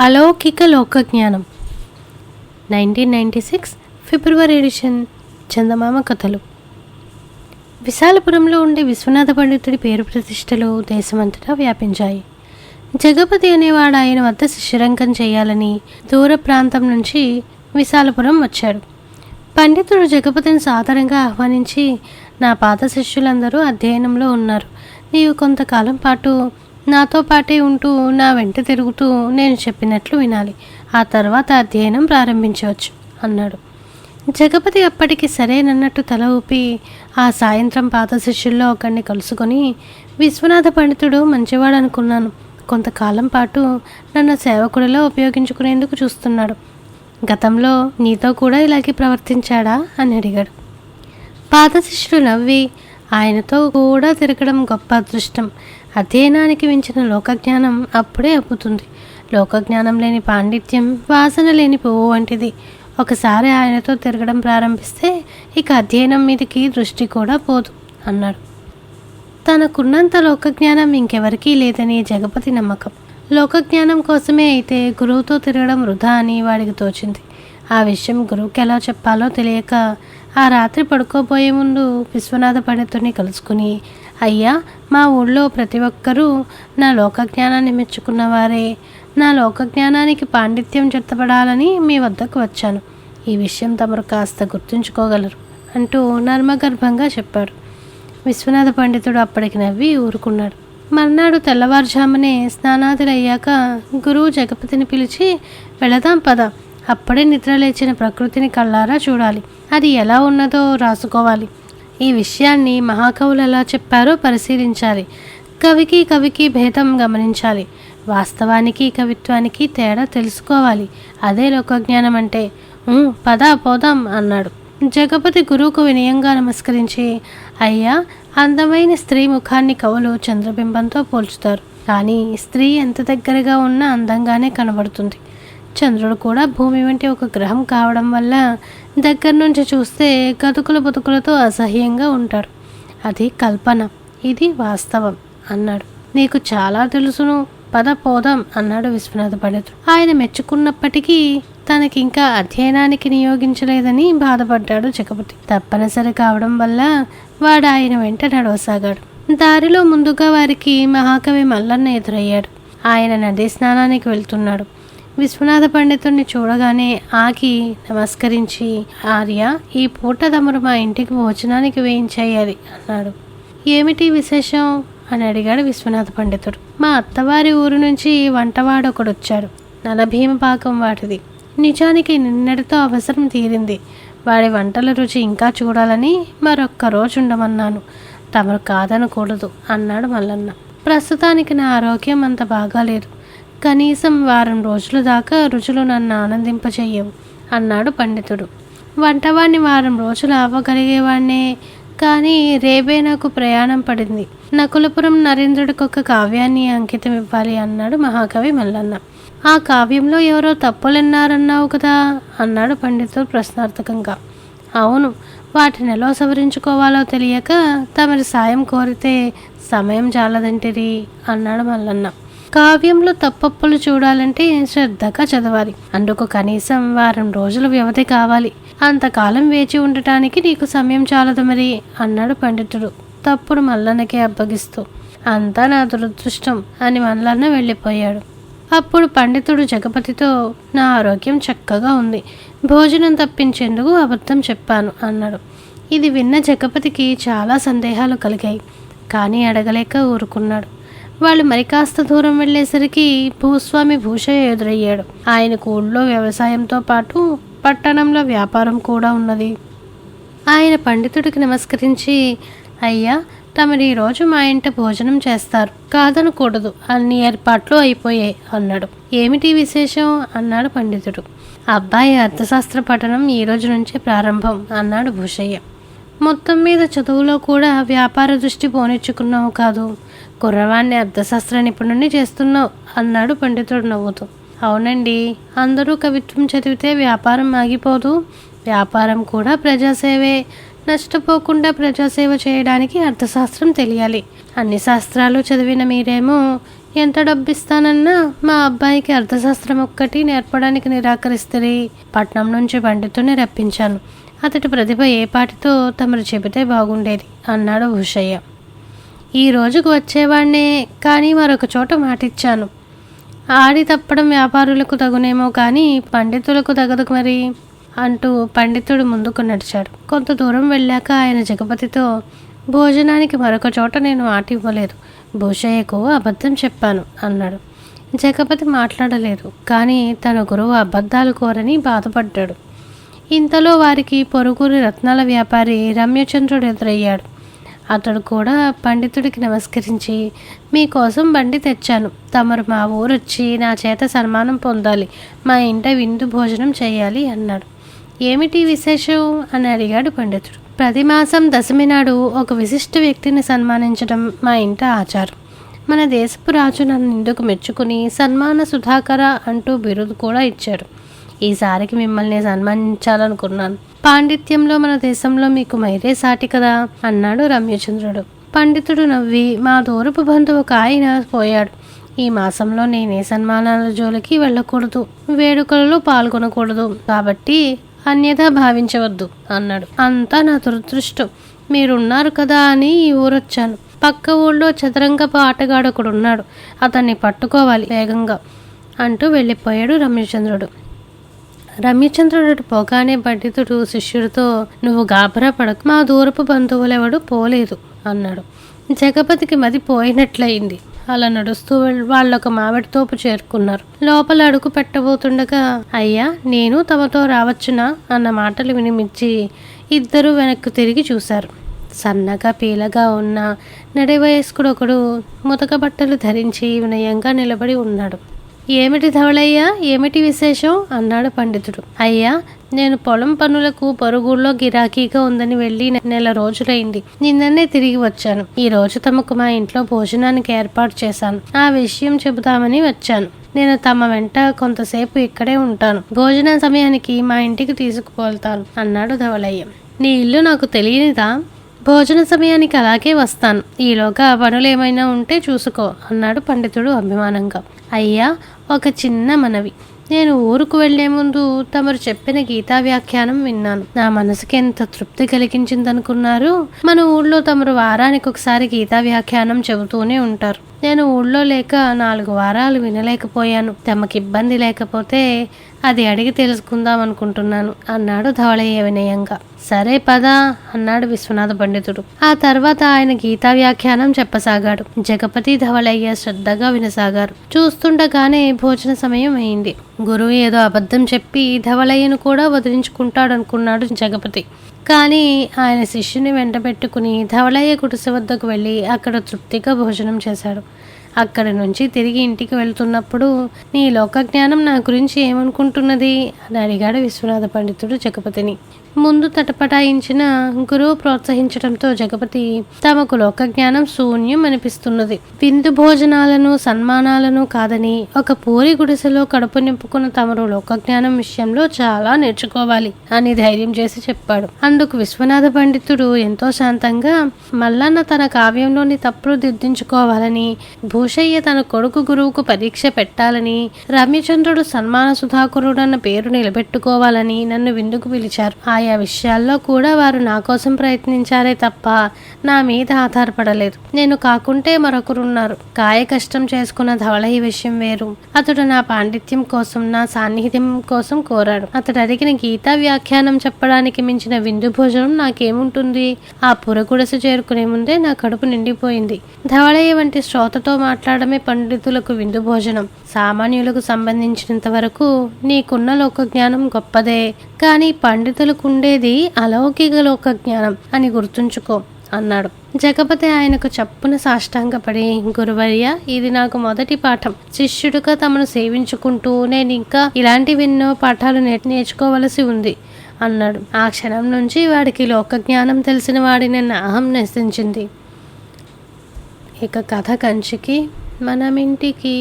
అలౌకిక లోకజ్ఞానం nineteen ninety six ఫిబ్రవరి edition Chandamama కథలు విశాలపురంలో ఉండే విశ్వనాథ పండితుడి పేరు ప్రతిష్టలు దేశమంతటా వ్యాపించాయి జగపతి అనేవాడు ఆయన వద్ద శిష్యరంకం చేయాలని దూర ప్రాంతం నుంచి విశాలపురం వచ్చాడు. పండితుడు జగపతిని సాధారణంగా ఆహ్వానించి నా పాత శిష్యులందరూ అధ్యయనంలో ఉన్నారు. నీవు కొంతకాలం పాటు నాతో పాటే ఉంటూ నా వెంట తిరుగుతూ నేను చెప్పినట్లు వినాలి. ఆ తర్వాత అధ్యయనం ప్రారంభించవచ్చు అన్నాడు. జగపతి అప్పటికి సరేనన్నట్టు తల ఊపి ఆ సాయంత్రం పాత శిష్యుల్లో ఒకరిని కలుసుకొని విశ్వనాథ పండితుడు మంచివాడు అనుకున్నాను కొంతకాలం పాటు నన్ను సేవకుడిలో ఉపయోగించుకునేందుకు చూస్తున్నాడు. గతంలో నీతో కూడా ఇలాగే ప్రవర్తించాడా? అని అడిగాడు. పాత శిష్యుడు నవ్వి ఆయనతో కూడా తిరగడం గొప్ప అదృష్టం. అధ్యయనానికి మించిన లోకజ్ఞానం అప్పుడే అప్పుతుంది లోకజ్ఞానం లేని పాండిత్యం వాసన లేని పువ్వు వంటిది. ఒకసారి ఆయనతో తిరగడం ప్రారంభిస్తే ఇక అధ్యయనం మీదకి దృష్టి కూడా పోదు అన్నాడు. తనకున్నంత లోకజ్ఞానం ఇంకెవరికీ లేదని జగపతి నమ్మకం. లోకజ్ఞానం కోసమే అయితే గురువుతో తిరగడం వృధా అని వాడికి తోచింది. ఆ విషయం గురువుకి ఎలా చెప్పాలో తెలియక ఆ రాత్రి పడుకోబోయే ముందు విశ్వనాథ పండితుడిని కలుసుకుని అయ్యా మా ఊళ్ళో ప్రతి ఒక్కరూ నా లోకజ్ఞానాన్ని మెచ్చుకున్నవారే. నా లోకజ్ఞానానికి పాండిత్యం చెత్తపడాలని మీ వద్దకు వచ్చాను. ఈ విషయం తమరు కాస్త గుర్తుంచుకోగలరు అంటూ నర్మగర్భంగా చెప్పాడు. విశ్వనాథ పండితుడు అప్పటికి నవ్వి ఊరుకున్నాడు. మర్నాడు తెల్లవారుజామునే స్నానాదులయ్యాక గురువు జగపతిని పిలిచి వెళదాం పద. అప్పుడే నిద్రలేచిన ప్రకృతిని కళ్ళారా చూడాలి. అది ఎలా ఉన్నదో రాసుకోవాలి. ఈ విషయాన్ని మహాకవులు ఎలా చెప్పారో పరిశీలించాలి. కవికి కవికి భేదం గమనించాలి. వాస్తవానికి కవిత్వానికి తేడా తెలుసుకోవాలి. అదే లోకజ్ఞానం అంటే పదా పోదాం అన్నాడు. జగపతి గురువుకు వినయంగా నమస్కరించి అయ్యా అందమైన స్త్రీ ముఖాన్ని కవులు చంద్రబింబంతో పోల్చుతారు. కానీ స్త్రీ ఎంత దగ్గరగా ఉన్నా అందంగానే కనబడుతుంది. చంద్రుడు కూడా భూమి వంటి ఒక గ్రహం కావడం వల్ల దగ్గర నుంచి చూస్తే గతుకుల బతుకులతో అసహ్యంగా ఉంటాడు. అది కల్పన. ఇది వాస్తవం అన్నాడు. నీకు చాలా తెలుసును. పద పోదాం అన్నాడు విశ్వనాథ పండితుడు. ఆయన మెచ్చుకున్నప్పటికీ తనకింకా అధ్యయనానికి నియోగించలేదని బాధపడ్డాడు జగపతి. తప్పనిసరి కావడం వల్ల వాడు ఆయన వెంట నడవసాగాడు. దారిలో ముందుగా వారికి మహాకవి మల్లన్న ఎదురయ్యాడు. ఆయన నదీ స్నానానికి వెళ్తున్నాడు. విశ్వనాథ పండితుడిని చూడగానే ఆకి నమస్కరించి ఆర్య ఈ పూట తమరు మా ఇంటికి భోజనానికి వేయించేయాలి అన్నాడు. ఏమిటి విశేషం? అని అడిగాడు విశ్వనాథ పండితుడు. మా అత్తవారి ఊరు నుంచి వంటవాడు ఒకడు వచ్చాడు నలభీమ పాకం వాటిది. నిజానికి నిన్నటితో అవసరం తీరింది. వాడి వంటల రుచి ఇంకా చూడాలని మరొక్క రోజు ఉండమన్నాను తమరు కాదనకూడదు అన్నాడు మల్లన్న. ప్రస్తుతానికి నా ఆరోగ్యం అంత బాగాలేదు. కనీసం వారం రోజుల దాకా రుచులు నన్ను ఆనందింపచేయవు అన్నాడు పండితుడు. వంటవాణ్ణి వారం రోజులు అవ్వగలిగేవాణ్ణే కానీ రేపే నాకు ప్రయాణం పడింది. నకులపురం నరేంద్రుడికి ఒక కావ్యాన్ని అంకితం ఇవ్వాలి అన్నాడు మహాకవి మల్లన్న. ఆ కావ్యంలో ఎవరో తప్పులెన్నారన్నావు కదా అన్నాడు పండితుడు ప్రశ్నార్థకంగా. అవును వాటిని ఎలా సవరించుకోవాలో తెలియక తమరి సాయం కోరితే సమయం చాలదంటిరి అన్నాడు మల్లన్న. కావ్యంలో తప్పప్పులు చూడాలంటే శ్రద్ధగా చదవాలి. అందుకు కనీసం వారం రోజుల వ్యవధి కావాలి. అంతకాలం వేచి ఉండటానికి నీకు సమయం చాలదు మరి అన్నాడు పండితుడు. తప్పుడు మల్లన్నకే అప్పగిస్తూ. అంతా నా దురదృష్టం అని మల్లన్న వెళ్ళిపోయాడు. అప్పుడు పండితుడు జగపతితో నా ఆరోగ్యం చక్కగా ఉంది. భోజనం తప్పించేందుకు అబద్ధం చెప్పాను అన్నాడు. ఇది విన్న జగపతికి చాలా సందేహాలు కలిగాయి. కానీ అడగలేక ఊరుకున్నాడు. వాళ్ళు మరి కాస్త దూరం వెళ్ళేసరికి భూస్వామి భూషయ్య ఎదురయ్యాడు. ఆయనకు ఊళ్ళో వ్యవసాయంతో పాటు పట్టణంలో వ్యాపారం కూడా ఉన్నది. ఆయన పండితుడికి నమస్కరించి అయ్యా తమరు ఈరోజు మా ఇంట భోజనం చేస్తారు. కాదనకూడదు అన్ని ఏర్పాట్లు అయిపోయాయి అన్నాడు. ఏమిటి విశేషం? అన్నాడు పండితుడు. అబ్బాయి అర్థశాస్త్ర పఠనం ఈ రోజు నుంచే ప్రారంభం అన్నాడు భూషయ్య. మొత్తం మీద చదువులో కూడా వ్యాపార దృష్టి పోనిచ్చుకున్నావు కాదు. కుర్రవాణ్ణి అర్థశాస్త్ర నిపుణుడిని చేస్తున్నావు అన్నాడు పండితుడు నవ్వుతూ. అవునండి అందరూ కవిత్వం చదివితే వ్యాపారం ఆగిపోదు. వ్యాపారం కూడా ప్రజాసేవే. నష్టపోకుండా ప్రజాసేవ చేయడానికి అర్థశాస్త్రం తెలియాలి. అన్ని శాస్త్రాలు చదివిన మీరేమో ఎంత డబ్బు ఇస్తానన్నా మా అబ్బాయికి అర్థశాస్త్రం ఒక్కటి నేర్పడానికి నిరాకరిస్తే పట్నం నుంచి పండితుని రప్పించాను. అతడి ప్రతిభ ఏ పాటితో తమరు చెబితే బాగుండేది అన్నాడు భూషయ్య ఈ రోజుకు వచ్చేవాడినే కానీ మరొక చోట మాటిచ్చాను. ఆడి తప్పడం వ్యాపారులకు తగునేమో కానీ పండితులకు తగదు మరి? అంటూ పండితుడు ముందుకు నడిచాడు. కొంత దూరం వెళ్ళాక ఆయన జగపతితో భోజనానికి మరొక చోట నేను మాట ఇవ్వలేదు భూషయ్యకు అబద్ధం చెప్పాను అన్నాడు. జగపతి మాట్లాడలేదు కానీ తన గురువు అబద్ధాలు కోరని బాధపడ్డాడు. ఇంతలో వారికి పొరుగురి రత్నాల వ్యాపారి రమ్యచంద్రుడు ఎదురయ్యాడు. అతడు కూడా పండితుడికి నమస్కరించి మీకోసం బండి తెచ్చాను. తమరు మా ఊరొచ్చి నా చేత సన్మానం పొందాలి. మా ఇంట విందు భోజనం చేయాలి అన్నాడు. ఏమిటి విశేషం? అని అడిగాడు పండితుడు. ప్రతి మాసం దశమి నాడు ఒక విశిష్ట వ్యక్తిని సన్మానించడం మా ఇంట ఆచారం. మన దేశపు రాజు నన్ను ఇందుకు మెచ్చుకుని సన్మాన సుధాకర అంటూ బిరుదు కూడా ఇచ్చారు. ఈసారికి మిమ్మల్ని సన్మానించాలనుకున్నాను. పాండిత్యంలో మన దేశంలో మీకు మైరే సాటి కదా అన్నాడు రమ్యచంద్రుడు. పండితుడు నవ్వి మా దూరపు బంధువు ఒక ఆయన పోయాడు. ఈ మాసంలో నేనే సన్మానాల జోలికి వెళ్ళకూడదు. వేడుకలలో పాల్గొనకూడదు. కాబట్టి అన్యథా భావించవద్దు అన్నాడు. అంతా నా దురదృష్టం. మీరున్నారు కదా అని ఈ ఊరొచ్చాను. పక్క ఊళ్ళో చదరంగపు ఆటగాడు ఒకడు ఉన్నాడు అతన్ని పట్టుకోవాలి వేగంగా అంటూ వెళ్ళిపోయాడు రమ్యచంద్రుడు. రమ్యచంద్రుడు పోగానే పండితుడు శిష్యుడితో నువ్వు గాబరా పడకు. మా దూరపు బంధువులెవడు పోలేదు అన్నాడు. జగపతికి మది పోయినట్లయింది. అలా నడుస్తూ వాళ్ళొక మామిడి తోపు చేరుకున్నారు. లోపల అడుగు పెట్టబోతుండగా అయ్యా నేను తమతో రావచ్చునా? అన్న మాటలు వినిమించి ఇద్దరూ వెనక్కు తిరిగి చూశారు. సన్నగా పీలగా ఉన్న నడివయస్కుడు ఒకడు ముతక బట్టలు ధరించి వినయంగా నిలబడి ఉన్నాడు. ఏమిటి ధవళయ్య? ఏమిటి విశేషం? అన్నాడు పండితుడు. అయ్యా నేను పొలం పనులకు పొరుగుళ్ళో గిరాకీగా ఉందని వెళ్ళి నెల రోజులైంది. నిన్ననే తిరిగి వచ్చాను. ఈ రోజు తమకు మా ఇంట్లో భోజనానికి ఏర్పాటు చేశాను. ఆ విషయం చెబుతామని వచ్చాను. నేను తమ వెంట కొంతసేపు ఇక్కడే ఉంటాను. భోజన సమయానికి మా ఇంటికి తీసుకుపోతాను అన్నాడు ధవళయ్య. నీ ఇల్లు నాకు తెలియనిదా? భోజన సమయానికి అలాగే వస్తాను. ఈలోగా పనులు ఏమైనా ఉంటే చూసుకో అన్నాడు పండితుడు అభిమానంగా. అయ్యా ఒక చిన్న మనవి. నేను ఊరుకు వెళ్ళే ముందు తమరు చెప్పిన గీతా వ్యాఖ్యానం విన్నాను. నా మనసుకి ఎంత తృప్తి కలిగించిందనుకున్నారు? మన ఊళ్ళో తమరు వారానికి ఒకసారి గీతా వ్యాఖ్యానం చెబుతూనే ఉంటారు. నేను ఊళ్ళో లేక నాలుగు వారాలు వినలేకపోయాను. తమకి ఇబ్బంది లేకపోతే అది అడిగి తెలుసుకుందాం అనుకుంటున్నాను అన్నాడు ధవళయ్య వినయంగా. సరే పదా అన్నాడు విశ్వనాథ పండితుడు. ఆ తర్వాత ఆయన గీతా వ్యాఖ్యానం చెప్పసాగాడు. జగపతి ధవళయ్య శ్రద్ధగా వినసాగారు. చూస్తుండగానే భోజన సమయం అయింది. గురువు ఏదో అబద్ధం చెప్పి ధవళయ్యను కూడా వదిలించుకుంటాడనుకున్నాడు జగపతి. కానీ ఆయన శిష్యుని వెంటబెట్టుకుని ధవళయ్య గుడిసె వద్దకు వెళ్ళి అక్కడ తృప్తిగా భోజనం చేశాడు. అక్కడి నుంచి తిరిగి ఇంటికి వెళ్తున్నప్పుడు నీ లోకజ్ఞానం నా గురించి ఏమనుకుంటున్నది? అని అడిగాడు విశ్వనాథ పండితుడు జగపతిని ముందు తటపటాయించిన గురువు ప్రోత్సహించడంతో జగపతి తమకు లోకజ్ఞానం శూన్యం అనిపిస్తున్నది. విందు భోజనాలను సన్మానాలను కాదని ఒక పూరి గుడిసెలో కడుపు నింపుకున్న తమరు లోకజ్ఞానం విషయంలో చాలా నేర్చుకోవాలి అని ధైర్యం చేసి చెప్పాడు. అందుకు విశ్వనాథ పండితుడు ఎంతో శాంతంగా మల్లన్న తన కావ్యంలోని తప్పులు దిద్దించుకోవాలని భూషయ్య తన కొడుకు గురువుకు పరీక్ష పెట్టాలని రమ్యచంద్రుడు సన్మాన సుధాకరుడు అన్న పేరు నిలబెట్టుకోవాలని నన్ను విందుకు పిలిచారు. ఆయా విషయాల్లో కూడా వారు నా కోసం ప్రయత్నించారే తప్ప నా మీద ఆధారపడలేదు. నేను కాకుంటే మరొకరున్నారు. కాయ కష్టం చేసుకున్న ధవళయ్య విషయం వేరు. అతడు నా పాండిత్యం కోసం నా సాన్నిహిత్యం కోసం కోరాడు. అతడు అడిగిన గీతా వ్యాఖ్యానం చెప్పడానికి మించిన విందు భోజనం నాకేముంటుంది? ఆ పురగుడసు చేరుకునే ముందే నా కడుపు నిండిపోయింది. ధవళయ్య వంటి శ్రోతతో మాట్లాడమే పండితులకు విందు భోజనం. సామాన్యులకు సంబంధించినంత వరకు నీకున్న లోక జ్ఞానం గొప్పదే. కానీ పండితులకు ఉండేది అలౌకిక లోక జ్ఞానం అని గుర్తుంచుకో అన్నాడు. జగపతి ఆయనకు చప్పున సాష్టాంగపడి గురువర్య ఇది నాకు మొదటి పాఠం. శిష్యుడుగా తమను సేవించుకుంటూ నేను ఇంకా ఇలాంటివెన్నో పాఠాలు నే నేర్చుకోవలసి ఉంది అన్నాడు. ఆ క్షణం నుంచి వాడికి లోక జ్ఞానం తెలిసిన వాడిని అహం నశించింది ఇక కథ కంచికి మనమింటికి